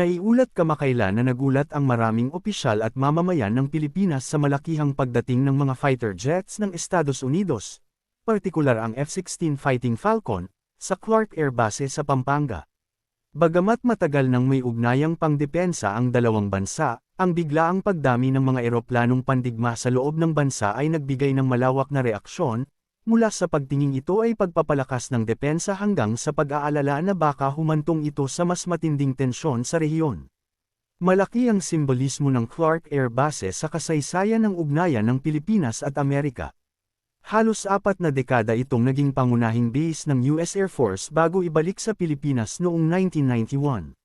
Naiulat kamakailan na nagulat ang maraming opisyal at mamamayan ng Pilipinas sa malakihang pagdating ng mga fighter jets ng Estados Unidos, partikular ang F-16 Fighting Falcon, sa Clark Air Base sa Pampanga. Bagamat matagal nang may ugnayang pangdepensa ang dalawang bansa, ang biglaang pagdami ng mga eroplanong pandigma sa loob ng bansa ay nagbigay ng malawak na reaksyon, Mula sa pagtingin ito ay pagpapalakas ng depensa hanggang sa pag-aalala na baka humantong ito sa mas matinding tensyon sa rehiyon. Malaki ang simbolismo ng Clark Air Base sa kasaysayan ng ugnayan ng Pilipinas at Amerika. Halos apat na dekada itong naging pangunahing base ng US Air Force bago ibalik sa Pilipinas noong 1991.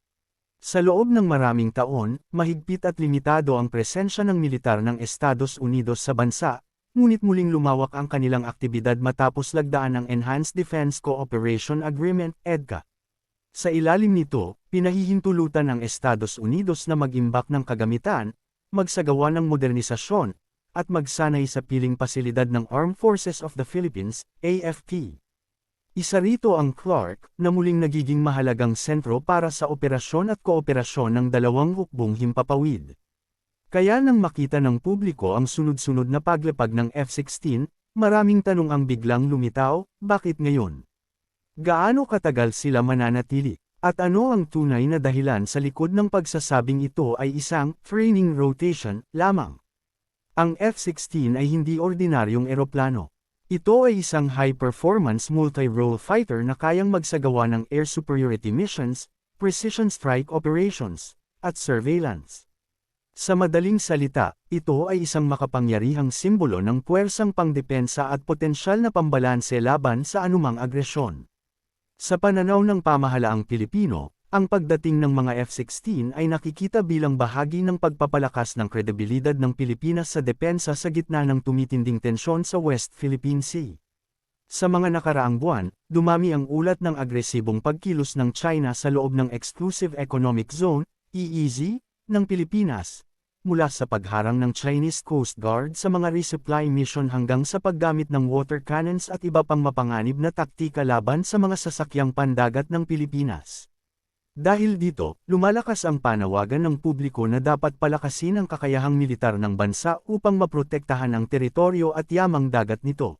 Sa loob ng maraming taon, mahigpit at limitado ang presensya ng militar ng Estados Unidos sa bansa, ngunit muling lumawak ang kanilang aktibidad matapos lagdaan ng Enhanced Defense Cooperation Agreement, EDCA. Sa ilalim nito, pinahihintulutan ng Estados Unidos na mag-imbak ng kagamitan, magsagawa ng modernisasyon, at magsanay sa piling pasilidad ng Armed Forces of the Philippines, AFP. Isa rito ang Clark, na muling nagiging mahalagang sentro para sa operasyon at kooperasyon ng dalawang hukbong himpapawid. Kaya nang makita ng publiko ang sunod-sunod na paglapag ng F-16, maraming tanong ang biglang lumitaw, bakit ngayon? Gaano katagal sila mananatili? At ano ang tunay na dahilan sa likod ng pagsasabing ito ay isang training rotation lamang? Ang F-16 ay hindi ordinaryong eroplano. Ito ay isang high-performance multi-role fighter na kayang magsagawa ng air superiority missions, precision strike operations, at surveillance. Sa madaling salita, ito ay isang makapangyarihang simbolo ng puwersang pangdepensa at potensyal na pambalanse laban sa anumang agresyon. Sa pananaw ng pamahalaang Pilipino, ang pagdating ng mga F-16 ay nakikita bilang bahagi ng pagpapalakas ng kredibilidad ng Pilipinas sa depensa sa gitna ng tumitinding tensyon sa West Philippine Sea. Sa mga nakaraang buwan, dumami ang ulat ng agresibong pagkilos ng China sa loob ng Exclusive Economic Zone, EEZ, ng Pilipinas, mula sa pagharang ng Chinese Coast Guard sa mga resupply mission hanggang sa paggamit ng water cannons at iba pang mapanganib na taktika laban sa mga sasakyang pandagat ng Pilipinas. Dahil dito, lumalakas ang panawagan ng publiko na dapat palakasin ang kakayahang militar ng bansa upang maprotektahan ang teritoryo at yamang dagat nito.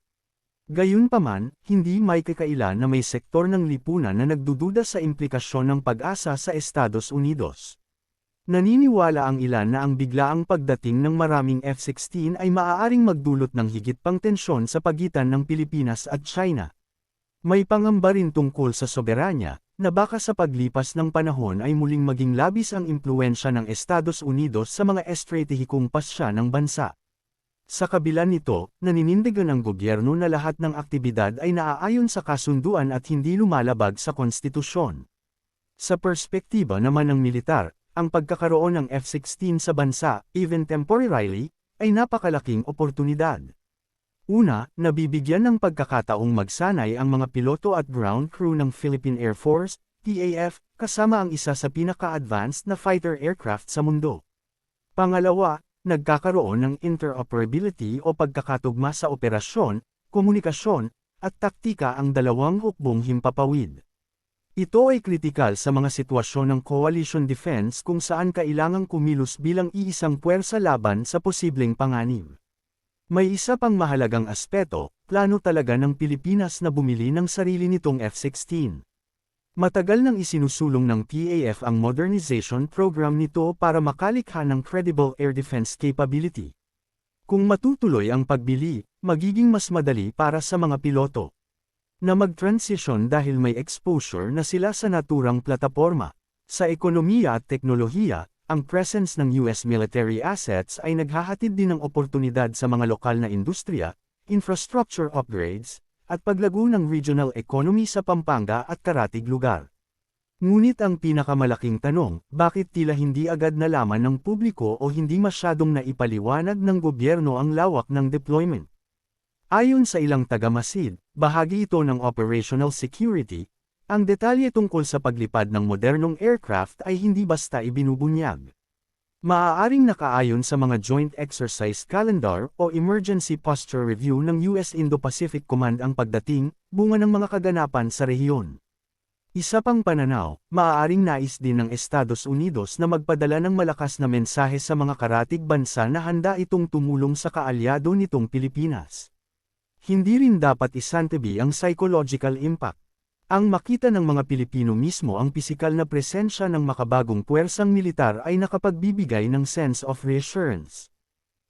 Gayunpaman, hindi may kakaila na may sektor ng lipunan na nagdududa sa implikasyon ng pag-asa sa Estados Unidos. Naniniwala ang ilan na ang biglaang pagdating ng maraming F-16 ay maaaring magdulot ng higit pang tensyon sa pagitan ng Pilipinas at China. May pangamba rin tungkol sa soberanya, na baka sa paglipas ng panahon ay muling maging labis ang impluensya ng Estados Unidos sa mga estratehikong pasya ng bansa. Sa kabila nito, naninindigan ang gobyerno na lahat ng aktibidad ay naaayon sa kasunduan at hindi lumalabag sa konstitusyon. Sa perspektiba naman ng militar, ang pagkakaroon ng F-16 sa bansa, even temporarily, ay napakalaking oportunidad. Una, nabibigyan ng pagkakataong magsanay ang mga piloto at ground crew ng Philippine Air Force, PAF, kasama ang isa sa pinaka-advanced na fighter aircraft sa mundo. Pangalawa, nagkakaroon ng interoperability o pagkakatugma sa operasyon, komunikasyon, at taktika ang dalawang hukbong himpapawid. Ito ay kritikal sa mga sitwasyon ng coalition defense kung saan kailangang kumilos bilang iisang puwersa laban sa posibleng panganib. May isa pang mahalagang aspeto, plano talaga ng Pilipinas na bumili ng sarili nitong F-16. Matagal nang isinusulong ng PAF ang modernization program nito para makalikha ng credible air defense capability. Kung matutuloy ang pagbili, magiging mas madali para sa mga piloto na mag-transition dahil may exposure na sila sa naturang plataporma. Sa ekonomiya at teknolohiya, ang presence ng US military assets ay naghahatid din ng oportunidad sa mga lokal na industriya, infrastructure upgrades, at paglago ng regional economy sa Pampanga at karatig lugar. Ngunit ang pinakamalaking tanong, bakit tila hindi agad nalaman ng publiko o hindi masyadong naipaliwanag ng gobyerno ang lawak ng deployment? Ayon sa ilang tagamasid, bahagi ito ng operational security, ang detalye tungkol sa paglipad ng modernong aircraft ay hindi basta ibinubunyag. Maaaring nakaayon sa mga Joint Exercise Calendar o Emergency Posture Review ng US Indo-Pacific Command ang pagdating, bunga ng mga kaganapan sa rehiyon. Isa pang pananaw, maaaring nais din ng Estados Unidos na magpadala ng malakas na mensahe sa mga karatig bansa na handa itong tumulong sa kaalyado nitong Pilipinas. Hindi rin dapat isantabi ang psychological impact. Ang makita ng mga Pilipino mismo ang pisikal na presensya ng makabagong puwersang militar ay nakapagbibigay ng sense of reassurance.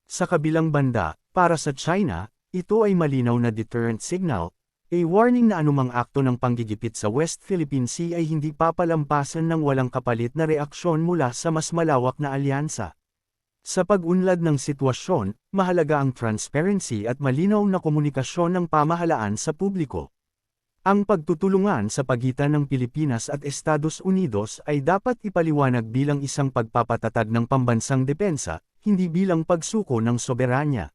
Sa kabilang banda, para sa China, ito ay malinaw na deterrent signal, a warning na anumang akto ng panggigipit sa West Philippine Sea ay hindi papalampasan ng walang kapalit na reaksyon mula sa mas malawak na alyansa. Sa pag-unlad ng sitwasyon, mahalaga ang transparency at malinaw na komunikasyon ng pamahalaan sa publiko. Ang pagtutulungan sa pagitan ng Pilipinas at Estados Unidos ay dapat ipaliwanag bilang isang pagpapatatag ng pambansang depensa, hindi bilang pagsuko ng soberanya.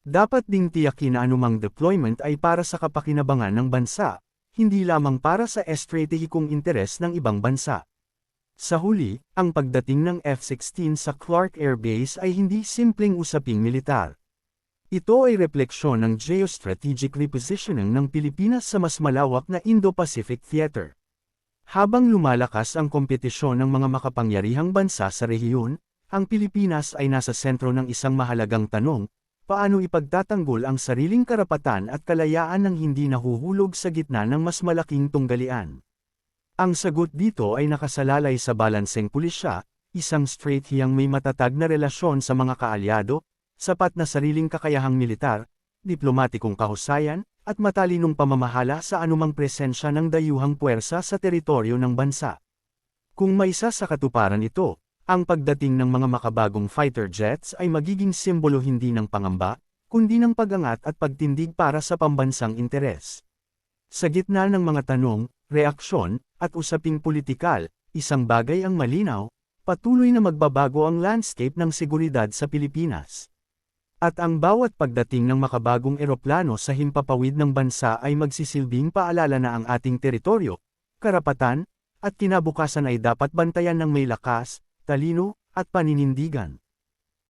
Dapat ding tiyakin na anumang deployment ay para sa kapakinabangan ng bansa, hindi lamang para sa estratehikong interes ng ibang bansa. Sa huli, ang pagdating ng F-16 sa Clark Air Base ay hindi simpleng usaping militar. Ito ay refleksyon ng geostrategic repositioning ng Pilipinas sa mas malawak na Indo-Pacific Theater. Habang lumalakas ang kompetisyon ng mga makapangyarihang bansa sa rehiyon, ang Pilipinas ay nasa sentro ng isang mahalagang tanong, paano ipagtatanggol ang sariling karapatan at kalayaan ng hindi nahuhulog sa gitna ng mas malaking tunggalian. Ang sagot dito ay nakasalalay sa balanseng pulisya, isang straight hiyang may matatag na relasyon sa mga kaalyado, sapat na sariling kakayahang militar, diplomatikong kahusayan, at matalinong pamamahala sa anumang presensya ng dayuhang puwersa sa teritoryo ng bansa. Kung may isa sa katuparan ito, ang pagdating ng mga makabagong fighter jets ay magiging simbolo hindi ng pangamba, kundi ng pagangat at pagtindig para sa pambansang interes. Sa gitna ng mga tanong, reaksyon, at usaping politikal, isang bagay ang malinaw, patuloy na magbabago ang landscape ng seguridad sa Pilipinas. At ang bawat pagdating ng makabagong eroplano sa himpapawid ng bansa ay magsisilbing paalala na ang ating teritoryo, karapatan, at kinabukasan ay dapat bantayan ng may lakas, talino, at paninindigan.